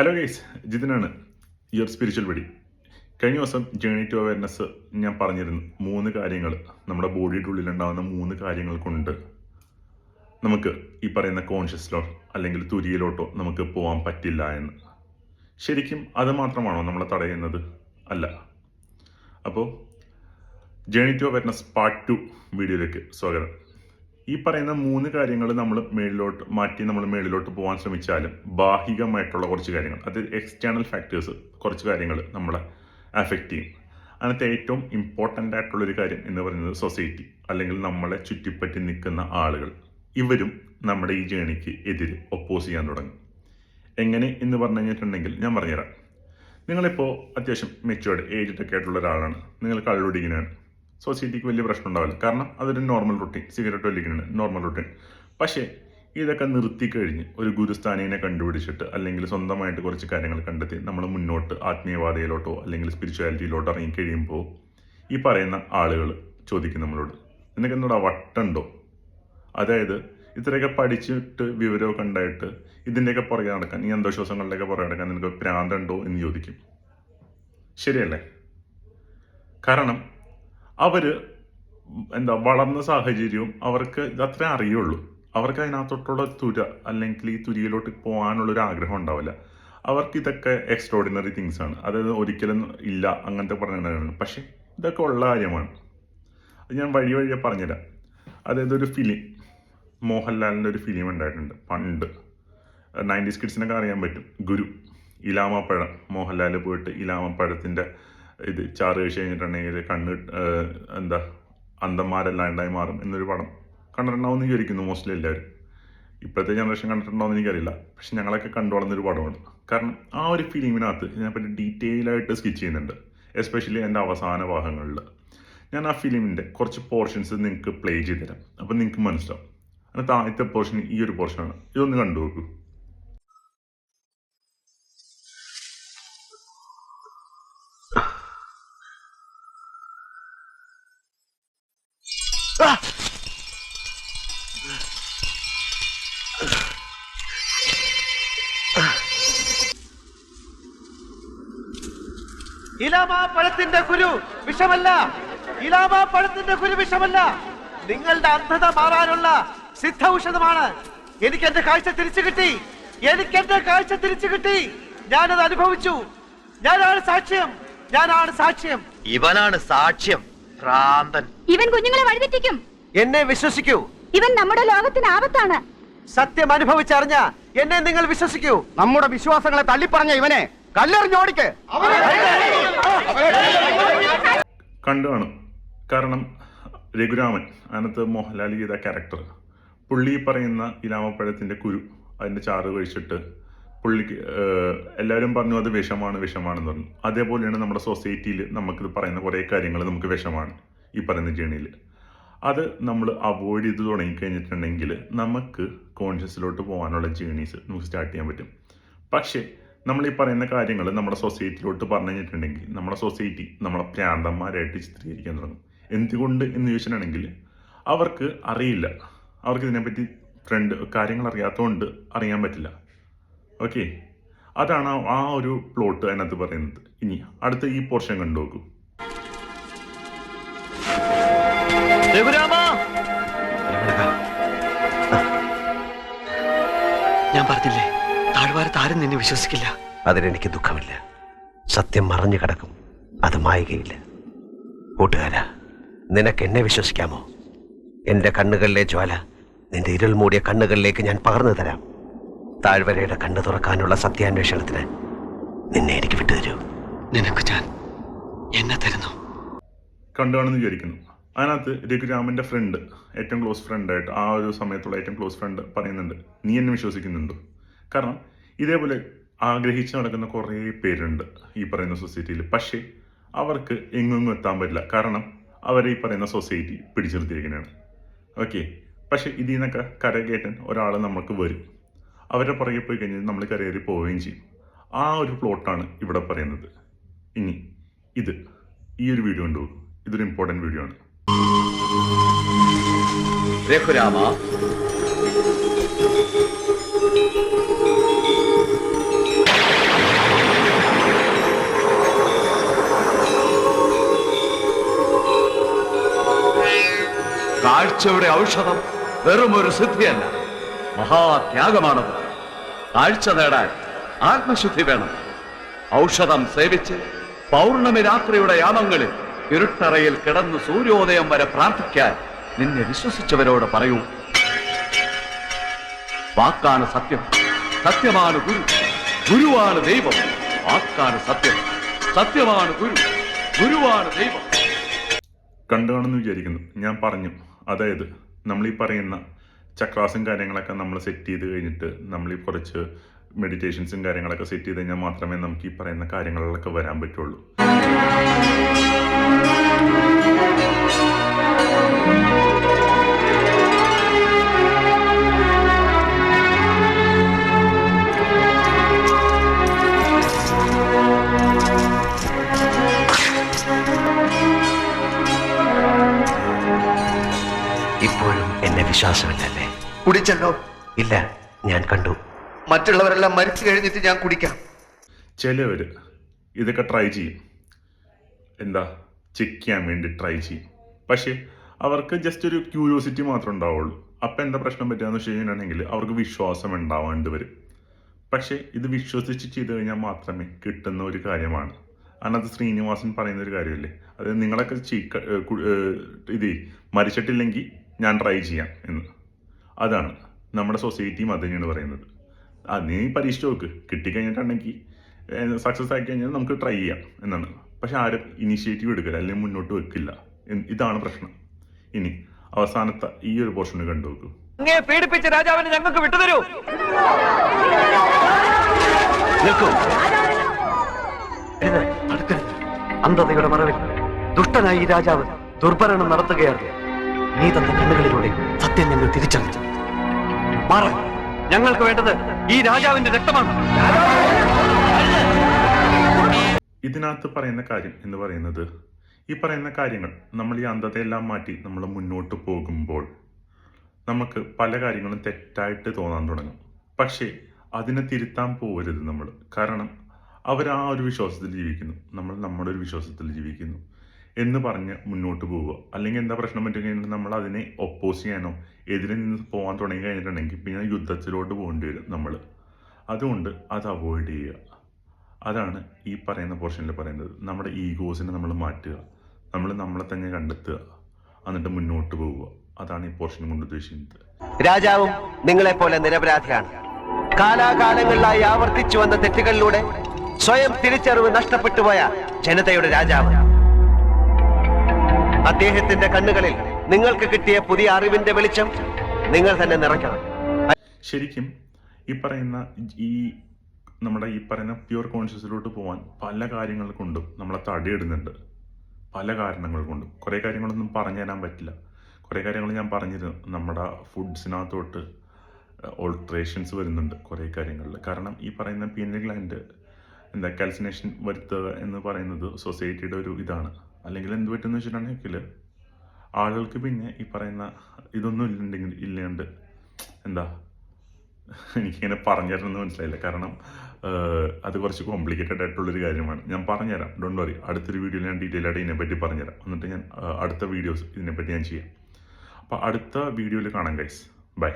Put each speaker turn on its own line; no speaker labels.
Hello guys ജിതിനാണ്. Your spiritual buddy കഴിഞ്ഞ ദിവസം ജേണി ടു അവയർനെസ് ഞാൻ പറഞ്ഞിരുന്നു. മൂന്ന് കാര്യങ്ങൾ. നമ്മുടെ ബോഡിയുടെ ഉള്ളിലുണ്ടാകുന്ന മൂന്ന് കാര്യങ്ങൾ കൊണ്ട് നമുക്ക് ഈ പറയുന്ന കോൺഷ്യസിലോ അല്ലെങ്കിൽ തുരിയിലോട്ടോ നമുക്ക് പോകാൻ പറ്റില്ല എന്ന്. ശരിക്കും അത് മാത്രമാണോ നമ്മളെ തടയുന്നത്? അല്ല. അപ്പോൾ journey to awareness part two വീഡിയോയിലേക്ക് സ്വാഗതം. ഈ പറയുന്ന മൂന്ന് കാര്യങ്ങൾ നമ്മൾ മേളിലോട്ട് മാറ്റി നമ്മൾ മേളിലോട്ട് പോകാൻ ശ്രമിച്ചാലും ബാഹികമായിട്ടുള്ള കുറച്ച് കാര്യങ്ങൾ അത് എക്സ്റ്റേണൽ ഫാക്ടേഴ്സ് കുറച്ച് കാര്യങ്ങൾ നമ്മളെ അഫക്റ്റ് ചെയ്യും. അതിനകത്ത് ഏറ്റവും ഇമ്പോർട്ടന്റ് ആയിട്ടുള്ളൊരു കാര്യം എന്ന് പറയുന്നത് സൊസൈറ്റി അല്ലെങ്കിൽ നമ്മളെ ചുറ്റിപ്പറ്റി നിൽക്കുന്ന ആളുകൾ. ഇവരും നമ്മുടെ ഈ ജേണിക്ക് എതിരെ ഒപ്പോസ് ചെയ്യാൻ തുടങ്ങും. എങ്ങനെ എന്ന് പറഞ്ഞു കഴിഞ്ഞിട്ടുണ്ടെങ്കിൽ ഞാൻ പറഞ്ഞുതരാം. നിങ്ങളിപ്പോൾ അത്യാവശ്യം മെച്ചുവേർഡ് ഏജ്ഡ് ഒക്കെ ആയിട്ടുള്ള ഒരാളാണ്. നിങ്ങൾ കള്ളുടിക്കുന്നതാണ് സൊസൈറ്റിക്ക് വലിയ പ്രശ്നം ഉണ്ടാവില്ല കാരണം അതൊരു നോർമൽ റൂട്ടീൻ സിഗരറ്റ് വലിക്കുന്നത് നോർമൽ റൂട്ടീൻ പക്ഷേ ഇതൊക്കെ നിർത്തി കഴിഞ്ഞ് ഒരു ഗുരുസ്ഥാനീനെ കണ്ടുപിടിച്ചിട്ട് അല്ലെങ്കിൽ സ്വന്തമായിട്ട് കുറച്ച് കാര്യങ്ങൾ കണ്ടെത്തി നമ്മൾ മുന്നോട്ട് ആത്മീയവാദയിലോട്ടോ അല്ലെങ്കിൽ സ്പിരിച്വാലിറ്റിയിലോട്ടോ ഇറങ്ങി കഴിയുമ്പോൾ ഈ പറയുന്ന ആളുകൾ ചോദിക്കും നമ്മളോട് നിനക്ക് എന്നോട് വട്ടുണ്ടോ? അതായത് ഇത്രയൊക്കെ പഠിച്ചിട്ട് വിവരമൊക്കെ ഉണ്ടായിട്ട് ഇതിന്റെയൊക്കെ പുറകെ നടക്കാൻ ഈ അന്ധവിശ്വാസങ്ങളിലൊക്കെ പുറകെ നടക്കാൻ നിനക്ക് ഭ്രാന്തുണ്ടോ എന്ന് ചോദിക്കും. ശരിയല്ലേ? കാരണം അവർ എന്താ വളർന്ന സാഹചര്യവും അവർക്ക് ഇതത്രേ അറിയുള്ളൂ. അവർക്ക് അതിനകത്തോട്ടുള്ള തുര അല്ലെങ്കിൽ ഈ തുരിയിലോട്ട് പോകാനുള്ള ഒരു ആഗ്രഹം ഉണ്ടാവില്ല. അവർക്ക് ഇതൊക്കെ എക്സ്ട്രോഡിനറി തിങ്സ് ആണ്. അതായത് ഒരിക്കലും ഇല്ല അങ്ങനത്തെ പറഞ്ഞിട്ടുണ്ടായിരുന്നു. പക്ഷേ ഇതൊക്കെ ഉള്ള കാര്യമാണ്. അത് ഞാൻ വഴി വഴിയെ പറഞ്ഞുതരാം. അതായത് ഒരു ഫിലിം മോഹൻലാലിന്റെ ഒരു ഫിലിം ഉണ്ടായിട്ടുണ്ട്. പണ്ട്. നയന്റീസ് കിഡ്സിനൊക്കെ അറിയാൻ പറ്റും. ഗുരു ഇലാമപ്പഴം. മോഹൻലാൽ പോയിട്ട് ഇലാമപ്പഴത്തിന്റെ ഇത് ചാറ് കഴിച്ച് കഴിഞ്ഞിട്ടുണ്ടെങ്കിൽ കണ്ണ് എന്താ അന്തന്മാരല്ലാണ്ടായി മാറും എന്നൊരു പടം കണ്ടിട്ടുണ്ടാവുമെന്ന് വിചാരിക്കുന്നു മോസ്റ്റ്ലി എല്ലാവരും. ഇപ്പോഴത്തെ ജനറേഷൻ കണ്ടിട്ടുണ്ടോയെന്ന് എനിക്കറിയില്ല. പക്ഷെ ഞങ്ങളൊക്കെ കണ്ടു വളർന്നൊരു പടമാണ്. കാരണം ആ ഒരു ഫിലിമിനകത്ത് ഇതിനെപ്പറ്റി ഡീറ്റെയിൽ ആയിട്ട് സ്കിച്ച് ചെയ്യുന്നുണ്ട്. എസ്പെഷ്യലി എന്റെ അവസാന ഭാഗങ്ങളിൽ. ഞാൻ ആ ഫിലിമിന്റെ കുറച്ച് പോർഷൻസ് നിങ്ങൾക്ക് പ്ലേ ചെയ്ത് തരാം അപ്പം നിങ്ങൾക്ക് മനസ്സിലാവും. അങ്ങനെ താഴത്തെ പോർഷൻ ഈ ഒരു പോർഷനാണ് ഇതൊന്ന് കണ്ടു നോക്കൂ
ഇലാമ പഴത്തിന്റെ കുരു വിഷമല്ല. ഇലാമാ പഴത്തിന്റെ കുരു വിഷമല്ല. നിങ്ങളുടെ അന്ധത മാറാനുള്ള സിദ്ധ ഔഷധമാണ് എനിക്ക് എന്റെ കാഴ്ച തിരിച്ചു കിട്ടി. എനിക്ക് എന്റെ കാഴ്ച തിരിച്ചു കിട്ടി. ഞാനത് അനുഭവിച്ചു. ഞാനാണ് സാക്ഷ്യം. ഞാനാണ് സാക്ഷ്യം.
ഇവനാണ് സാക്ഷ്യം. ഭ്രാന്തൻ.
ഇവൻ കുഞ്ഞുങ്ങളെ വഴിതെറ്റിക്കും.
എന്നെ വിശ്വസിക്കൂ.
ഇവൻ നമ്മുടെ ലോകത്തിന് ആപത്താണ്.
സത്യം അനുഭവിച്ചറിഞ്ഞ എന്നെ നിങ്ങൾ വിശ്വസിക്കൂ.
നമ്മുടെ വിശ്വാസങ്ങളെ തള്ളിപ്പറഞ്ഞ ഇവനെ കല്ലെറിഞ്ഞോടിക്ക്
കണ്ടു കാണും കാരണം രഘുരാമൻ അതിനകത്ത് മോഹൻലാൽ ചെയ്ത ക്യാരക്ടർ പുള്ളി പറയുന്ന ഇലാമപ്പഴത്തിന്റെ കുരു അതിന്റെ ചാറ് കഴിച്ചിട്ട് പുള്ളിക്ക് എല്ലാവരും പറഞ്ഞു അത് വിഷമാണ് വിഷമാണെന്ന് പറഞ്ഞു. അതേപോലെയാണ് നമ്മുടെ സൊസൈറ്റിയിൽ നമുക്കിത് പറയുന്ന കുറേ കാര്യങ്ങൾ നമുക്ക് വിഷമാണ് ഈ പറയുന്ന ജേണിയിൽ അത് നമ്മൾ അവോയ്ഡ് ചെയ്ത് തുടങ്ങിക്കഴിഞ്ഞിട്ടുണ്ടെങ്കിൽ നമുക്ക് കോൺഷ്യസിലോട്ട് പോകാനുള്ള ജേണീസ് നമുക്ക് സ്റ്റാർട്ട് ചെയ്യാൻ പറ്റും. പക്ഷേ നമ്മൾ ഈ പറയുന്ന കാര്യങ്ങൾ നമ്മുടെ സൊസൈറ്റിയിലോട്ട് പറഞ്ഞു കഴിഞ്ഞിട്ടുണ്ടെങ്കിൽ നമ്മുടെ സൊസൈറ്റി നമ്മളെ പ്രാന്തന്മാരായിട്ട് ചിത്രീകരിക്കാൻ തുടങ്ങും. എന്തുകൊണ്ട് എന്ന് ചോദിച്ചിട്ടുണ്ടെങ്കിൽ അവർക്ക് അറിയില്ല. അവർക്ക് ഇതിനെപ്പറ്റി ഫ്രണ്ട് കാര്യങ്ങൾ അറിയാത്തതുകൊണ്ട് അറിയാൻ പറ്റില്ല. ഓക്കെ അതാണ് ആ- ഒരു പ്ലോട്ട് അതിനകത്ത് പറയുന്നത്. ഇനി അടുത്ത ഈ പോർഷൻ കണ്ടു നോക്കൂ.
ഞാൻ പറഞ്ഞില്ലേ? താഴ്വാരത്ത് ആരും നിന്നെ വിശ്വസിക്കില്ല.
അതിലെനിക്ക് ദുഃഖമില്ല. സത്യം മറഞ്ഞു കിടക്കും. അത് മായുകയില്ല. കൂട്ടുകാരാ നിനക്ക് എന്നെ വിശ്വസിക്കാമോ? എന്റെ കണ്ണുകളിലെ ജ്വാല നിന്റെ ഇരുൾ മൂടിയ കണ്ണുകളിലേക്ക് ഞാൻ പകർന്നു തരാം. താഴ്വരയുടെ കണ്ണു തുറക്കാനുള്ള സത്യാന്വേഷണത്തിന് നിന്നെ എനിക്ക് വിട്ടുതരൂ.
നിനക്ക് ഞാൻ എന്നെ തരുന്നു.
കണ്ടുകാണെന്ന് വിചാരിക്കുന്നു. അതിനകത്ത് രഘുരാമന്റെ ഫ്രണ്ട് ഏറ്റവും ക്ലോസ് ഫ്രണ്ട് ആയിട്ട് ആ ഒരു സമയത്തുള്ള ഏറ്റവും ക്ലോസ് ഫ്രണ്ട് പറയുന്നുണ്ട്. നീ എന്നെ വിശ്വസിക്കുന്നുണ്ടോ? കാരണം ഇതേപോലെ ആഗ്രഹിച്ച് നടക്കുന്ന കുറേ പേരുണ്ട് ഈ പറയുന്ന സൊസൈറ്റിയിൽ. പക്ഷേ അവർക്ക് എങ്ങും എത്താൻ പറ്റില്ല. കാരണം അവരെ ഈ പറയുന്ന സൊസൈറ്റി പിടിച്ചിർത്തിയിരിക്കുന്നതാണ് ഓക്കെ? പക്ഷേ ഇതിൽ നിന്നൊക്കെ കരകയറ്റാൻ ഒരാൾ നമുക്ക് വരും. അവരുടെ പുറകെ പോയി കഴിഞ്ഞാൽ നമ്മൾ കരയേറി പോവുകയും ചെയ്യും. ആ ഒരു പ്ലോട്ടാണ് ഇവിടെ പറയുന്നത്. ഇനി ഇത് ഈ ഒരു വീഡിയോ ഉണ്ട് ഇതൊരു ഇമ്പോർട്ടന്റ് വീഡിയോ ആണ്.
കാഴ്ചയുടെ ഔഷധം വെറും ഒരു സിദ്ധിയല്ല. മഹാത്യാഗമാണത്. കാഴ്ച നേടാൻ ആത്മശുദ്ധി വേണം. ഔഷധം സേവിച്ച് പൗർണമി രാത്രിയുടെ യാമങ്ങളിൽ ഇരുട്ടറയിൽ കിടന്ന് സൂര്യോദയം വരെ പ്രാർത്ഥിക്കാൻ നിന്നെ വിശ്വസിച്ചവരോട് പറയൂ. വാക്കാണ് സത്യം. സത്യമാണ് ഗുരു. ഗുരുവാണ് ദൈവം. വാക്കാണ് സത്യം. സത്യമാണ് ഗുരു. ഗുരുവാണ് ദൈവം.
കണ്ടു കാണുമെന്ന് വിചാരിക്കുന്നു. ഞാൻ പറഞ്ഞു. അതായത് നമ്മൾ ഈ പറയുന്ന ചക്രാസും കാര്യങ്ങളൊക്കെ നമ്മൾ സെറ്റ് ചെയ്ത് കഴിഞ്ഞിട്ട് നമ്മൾ ഈ കുറച്ച് മെഡിറ്റേഷൻസും കാര്യങ്ങളൊക്കെ സെറ്റ് ചെയ്ത് കഴിഞ്ഞാൽ മാത്രമേ നമുക്ക് ഈ പറയുന്ന കാര്യങ്ങളിലൊക്കെ വരാൻ പറ്റുള്ളൂ.
കുടിച്ചല്ലോ?
ഇല്ല ഞാൻ കണ്ടു.
മറ്റുള്ളവരെല്ലാം മരിച്ചു കഴിഞ്ഞിട്ട് ഞാൻ കുടിക്കാം.
ചിലവർ ഇതൊക്കെ ട്രൈ ചെയ്യും. എന്താ ചെക്ക് ചെയ്യാൻ വേണ്ടി ട്രൈ ചെയ്യും. പക്ഷേ അവർക്ക് ജസ്റ്റ് ഒരു ക്യൂരിയോസിറ്റി മാത്രമേ ഉണ്ടാവുള്ളൂ. അപ്പം എന്താ പ്രശ്നം പറ്റുകയെന്ന് വെച്ച് കഴിഞ്ഞിട്ടുണ്ടെങ്കിൽ അവർക്ക് വിശ്വാസം ഉണ്ടാവാണ്ട് വരും. പക്ഷേ ഇത് വിശ്വസിച്ച് ചെയ്ത് കഴിഞ്ഞാൽ മാത്രമേ കിട്ടുന്ന ഒരു കാര്യമാണ്. അന്നത് ശ്രീനിവാസൻ പറയുന്ന ഒരു കാര്യമല്ലേ? അത് നിങ്ങളൊക്കെ ഇത് മരിച്ചിട്ടില്ലെങ്കിൽ ഞാൻ ട്രൈ ചെയ്യാം എന്ന്. അതാണ് നമ്മുടെ സൊസൈറ്റിയും അത് തന്നെയാണ് പറയുന്നത്. ആ നീ പരീക്ഷിച്ച് നോക്ക്. കിട്ടിക്കഴിഞ്ഞിട്ടുണ്ടെങ്കിൽ സക്സസ് ആക്കി കഴിഞ്ഞാൽ നമുക്ക് ട്രൈ ചെയ്യാം എന്നാണ്. പക്ഷെ ആരും ഇനിഷ്യേറ്റീവ് എടുക്കില്ല അല്ലെങ്കിൽ മുന്നോട്ട് വെക്കില്ല. ഇതാണ് പ്രശ്നം. ഇനി അവസാനത്തെ ഈ ഒരു പോർഷൻ കണ്ടു നോക്കൂ.
അങ്ങേ പീഡിപ്പിച്ച രാജാവിനെ ഞങ്ങൾക്ക് വിട്ടുതരൂ.
അന്ധതയുടെ മറവിൽ ദുഷ്ടനായി ഈ രാജാവ് ദുർഭരണം നടത്തുകയാണ്. നീ തന്റെ കണ്ണുകളിലൂടെ സത്യം ഞങ്ങൾ തിരിച്ചറിഞ്ഞു. മാറ ഞങ്ങൾക്ക് വേണ്ടത് ഈ രാജാവിന്റെ രക്തമാണ്.
ഇതിനകത്ത് പറയുന്ന കാര്യം എന്ന് പറയുന്നത് ഈ പറയുന്ന കാര്യങ്ങൾ നമ്മൾ ഈ അന്ധതയെല്ലാം മാറ്റി നമ്മൾ മുന്നോട്ട് പോകുമ്പോൾ നമുക്ക് പല കാര്യങ്ങളും തെറ്റായിട്ട് തോന്നാൻ തുടങ്ങും. പക്ഷേ അതിനെ തിരുത്താൻ പോകരുത് നമ്മൾ. കാരണം അവർ ആ ഒരു വിശ്വാസത്തിൽ ജീവിക്കുന്നു. നമ്മൾ നമ്മുടെ ഒരു വിശ്വാസത്തിൽ ജീവിക്കുന്നു. എന്ന് പറഞ്ഞ് മുന്നോട്ട് പോവുക. അല്ലെങ്കിൽ എന്താ പ്രശ്നം പറ്റി കഴിഞ്ഞാൽ നമ്മൾ അതിനെ ഒപ്പോസ് ചെയ്യാനോ എതിരെ നിന്ന് പോകാൻ തുടങ്ങി കഴിഞ്ഞിട്ടുണ്ടെങ്കിൽ പിന്നെ യുദ്ധത്തിലോട്ട് പോകേണ്ടി വരും നമ്മൾ. അതുകൊണ്ട് അത് അവോയ്ഡ് ചെയ്യുക. അതാണ് ഈ പറയുന്ന പോർഷനിൽ പറയുന്നത്. നമ്മുടെ ഈഗോസിനെ നമ്മൾ മാറ്റുക. നമ്മൾ നമ്മളെ തന്നെ കണ്ടെത്തുക. എന്നിട്ട് മുന്നോട്ട് പോവുക. അതാണ് ഈ പോർഷൻ കൊണ്ട് ഉദ്ദേശിക്കുന്നത്.
രാജാവും നിങ്ങളെ പോലെ നിരപരാധിയാണ്. കാലാകാലങ്ങളിലായി ആവർത്തിച്ചു വന്ന തെറ്റുകളിലൂടെ സ്വയം തിരിച്ചറിവ് നഷ്ടപ്പെട്ടു പോയ ജനതയുടെ രാജാവ് അദ്ദേഹത്തിന്റെ കണ്ണുകളിൽ നിങ്ങൾക്ക് കിട്ടിയ പുതിയ അറിവിന്റെ വെളിച്ചം നിങ്ങൾ തന്നെ നിറയ്ക്കണം.
ശരിക്കും ഈ പറയുന്ന ഈ നമ്മുടെ ഈ പറയുന്ന പ്യുവർ കോൺഷ്യസിലോട്ട് പോവാൻ പല കാര്യങ്ങൾ കൊണ്ടും നമ്മളെ തടിയിടുന്നുണ്ട്. പല കാരണങ്ങൾ കൊണ്ടും കുറേ കാര്യങ്ങളൊന്നും പറഞ്ഞു തരാൻ പറ്റില്ല. കുറേ കാര്യങ്ങൾ ഞാൻ പറഞ്ഞിരുന്നു. നമ്മുടെ ഫുഡ്സിനകത്തോട്ട് ഓൾട്രേഷൻസ് വരുന്നുണ്ട് കുറേ കാര്യങ്ങളിൽ. കാരണം ഈ പറയുന്ന പീനൽ ഗ്ലാൻഡ് എന്താ കാൽസിനേഷൻ വരുത്തുക എന്ന് പറയുന്നത് സൊസൈറ്റിയുടെ ഒരു ഇതാണ്. അല്ലെങ്കിൽ എന്ത് പറ്റുമെന്ന് വെച്ചിട്ടുണ്ടെങ്കിൽ ആളുകൾക്ക് പിന്നെ ഈ പറയുന്ന ഇതൊന്നും ഇല്ലെങ്കിൽ ഇല്ലാണ്ട് എന്താ? എനിക്കിങ്ങനെ പറഞ്ഞു തരണമെന്ന് മനസ്സിലായില്ല. കാരണം അത് കുറച്ച് കോംപ്ലിക്കേറ്റഡ് ആയിട്ടുള്ളൊരു കാര്യമാണ്. ഞാൻ പറഞ്ഞുതരാം ഡോണ്ട് വറി അടുത്തൊരു വീഡിയോയിൽ ഞാൻ ഡീറ്റെയിൽ ആയിട്ട് ഇതിനെപ്പറ്റി പറഞ്ഞുതരാം എന്നിട്ട് ഞാൻ അടുത്ത വീഡിയോസ് ഇതിനെപ്പറ്റി ഞാൻ ചെയ്യാം. അപ്പോൾ അടുത്ത വീഡിയോയിൽ കാണാം ഗൈസ് ബൈ